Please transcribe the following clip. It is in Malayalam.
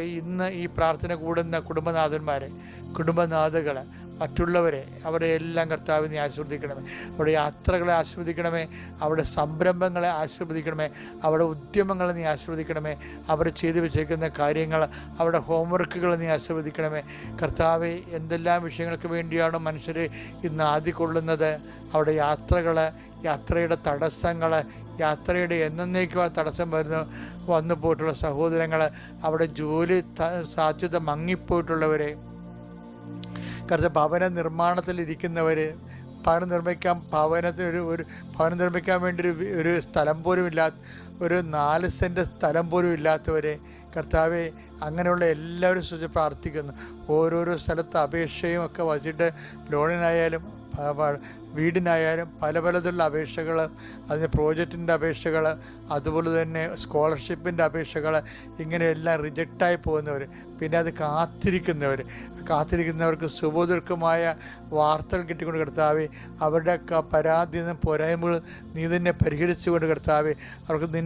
ഇന്ന് ഈ പ്രാർത്ഥന കൂടുന്ന കുടുംബനാഥന്മാരെ കുടുംബനാഥകൾ മറ്റുള്ളവരെ അവരെ എല്ലാം കർത്താവ് നീ ആസ്വദിക്കണമേ അവരുടെ യാത്രകളെ ആസ്വദിക്കണമേ അവരുടെ സംരംഭങ്ങളെ ആസ്വദിക്കണമേ അവരുടെ ഉദ്യമങ്ങളെ നീ ആസ്വദിക്കണമേ അവർ ചെയ്തു വെച്ചേക്കുന്ന കാര്യങ്ങൾ അവരുടെ ഹോംവർക്കുകൾ നീ ആസ്വദിക്കണമേ കർത്താവ് എന്തെല്ലാം വിഷയങ്ങൾക്ക് വേണ്ടിയാണ് മനുഷ്യർ ഇന്ന് ആദ്യക്കൊള്ളുന്നത് അവരുടെ യാത്രകൾ യാത്രയുടെ തടസ്സങ്ങൾ യാത്രയുടെ എന്നേക്കും ആ തടസ്സം വരുന്നു. വന്നു പോയിട്ടുള്ള സഹോദരങ്ങൾ അവിടെ ജോലി സാധ്യത മങ്ങിപ്പോയിട്ടുള്ളവരെ കരുത ഭവന നിർമ്മാണത്തിലിരിക്കുന്നവർ ഭവനം നിർമ്മിക്കാൻ ഭവനത്തിന് ഒരു ഒരു ഭവനം നിർമ്മിക്കാൻ വേണ്ടി ഒരു ഒരു സ്ഥലം പോലും ഇല്ലാത്ത ഒരു നാല് സെന്റ് സ്ഥലം പോലും ഇല്ലാത്തവരെ കർത്താവെ അങ്ങനെയുള്ള എല്ലാവരും സൂചിച്ച് പ്രാർത്ഥിക്കുന്നു. ഓരോരോ സ്ഥലത്ത് അപേക്ഷയും ഒക്കെ വച്ചിട്ട് ലോണിനായാലും വീടിനായാലും പല പലതുള്ള അപേക്ഷകൾ അതിന് പ്രോജക്റ്റിന്റെ അപേക്ഷകൾ അതുപോലെ തന്നെ സ്കോളർഷിപ്പിന്റെ അപേക്ഷകൾ ഇങ്ങനെയെല്ലാം റിജക്റ്റായി പോകുന്നവർ പിന്നെ അത് കാത്തിരിക്കുന്നവർ കാത്തിരിക്കുന്നവർക്ക് സുബോധർക്കമായ വാർത്തകൾ കിട്ടിക്കൊണ്ട് കിടത്താവേ അവരുടെ പരാതി പോരായ്മകൾ നീ തന്നെ പരിഹരിച്ചുകൊണ്ട് കിടത്താവേ അവർക്ക്